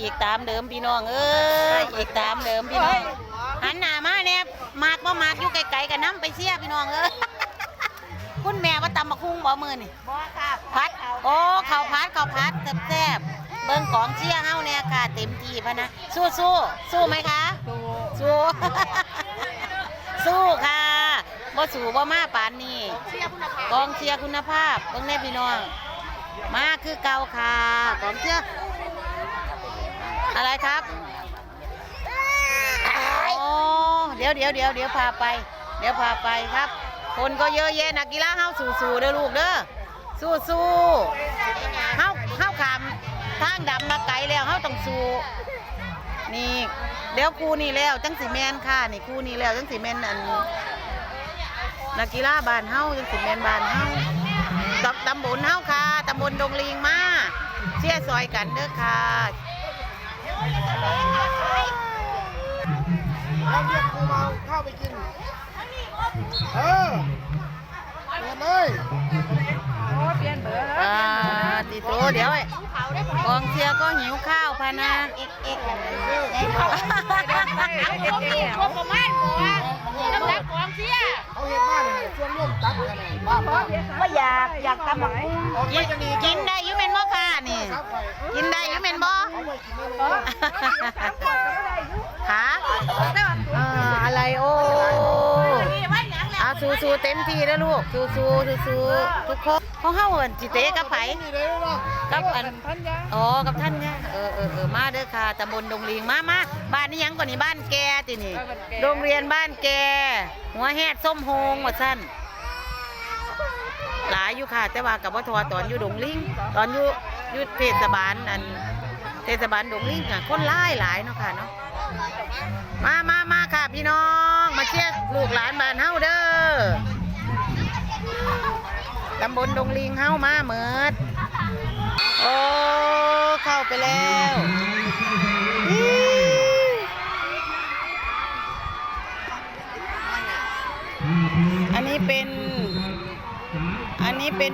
อีกตามเดิมพี่น้องเอ้ยอีกตามเดิมพี่น้องหันหน้ามาเนี่ยมากบ่มากอยู่ไกลๆกันน้ำไปเสียพี่น้องเอ้ยคุณแม่ว่าตำบักคุ้งบ่มือนี่บ่ค่ะพัดโอ้ข้าวพัดข้าวพัดแซ่บๆเบิ่งของเชียร์เฮาเนี่ยค่ะเต็มที่พะนะสู้สู้สู้ไหมคะ สู้สู้ค่ะบ่สู้บ่มาปานนี้เชียร์คุณภาพกองเชียร์คุณภาพเบิ่งแน่พี่น้องมาคือเก่าค่ะกองเชียร์ อะไรครับโอ้เดี๋ยวเดี๋ยวเดี๋ยวเดี๋ยวพาไป เดี๋ยวพาไปครับ คนก็เยอะแยะนักกีฬาเฮาสู้ๆเด้อลูกเด้อสู้สู้ๆเฮาเฮาขามทางดำมาไกลแล้วเฮาต้องสู้นี่เดี๋ยวครูนี่แล้วจังสิแมนค่ะนี่ครูนี่แล้วจังสิแมนอันนักกีฬาบ้านเฮาจังสิแม่นบ้านเฮาตำตำบลเฮาค่ะตำบลดงลิงมาเชียร์ซอยกันเด้อค่ะ เราเรียกครูมาเข้าไปกิน เออเปิดเลยอ่าติโตเดี๋ยวไอ้กองเชียร์ก็หิวข้าวพะนะเอกเอกในเขาเอาเขามีงบประมาณบ่น้ำหนักกองเชียร์เขาเห็นบ้านเนี่ยส่วนร่วมตัดกันเนี่ยบ้าบ้านบ่อยากอยากตำบักหุ่งออกไปกินจะดีกินได้อยุเมนบ่ค่ะนี่ ครับไปกินได้อยุเมนบ่ เอาไปกินได้เลยขาเอ่ออะไรโอ้นี่ว่าหยังแหละเอาสู้ๆเต็มที่นะลูกสู้ๆสู้ๆทุกคนเขาเฮาเอิ้นสิเตะกับไผนี่เลยเนาะกับอันอ๋อกับท่านเนี่ยเออเออเออมาเด้อค่ะตำบลดงลิงมามาบ้านนี้ยังก่อนนี่บ้านแกตินี่โรงเรียนบ้านแก หัวแฮดส้มโฮงว่าสั้นหลายอยู่ค่ะ แต่ว่ากับว่าทอตอนอยู่ดงลิงตอนอยู่อยู่เทศบาลอัน เทศบาลดงลิงอะคนหลายหลายเนาะค่ะเนาะมามามาค่ะพี่น้องมาเชียร์ลูกหลานบ้านเฮาเด้อตำบลดงลิงเฮ้ามาเหมิดโอ้เข้าไปแล้วอันนี้เป็น อันนี้เป็น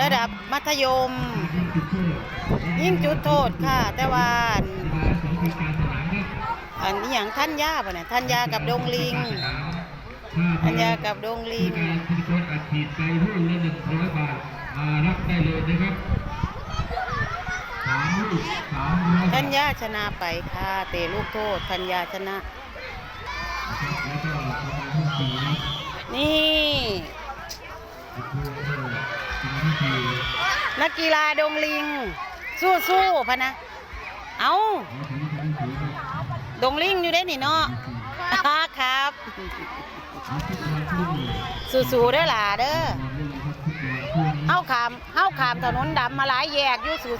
ระดับมัธยม ยิ่งจุดโทษค่ะ แต่ว่าอันนี้อย่างท่านย่าป่ะเนี่ยท่านย่ากับดงลิงท่านย่ากับดงลิงการที่โค้ดอัดฉีดไปรุ่นละหนึ่งร้อยบาทมารับได้เลยนะครับสามลูกสามร้อยทัญญาชนะไปค่ะเตะลูกโทษทัญญาชนะแล้วก็ประมาณที่สี่นะ นี่ นักกีฬาดงลิง สู้สู้พะนะ เอาดงลิงอยู่ได้นี่เนาะครับ สู้ๆเด้อหล่ะเด้อเฮาขามเฮาขามถนนดำมาหลายแยกอยู่สู้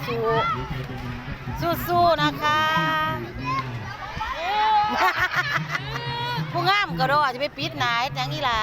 ๆสู้ๆนะคะผู้งามก็รอจะไปปิดไหนจังนี่ล่ะ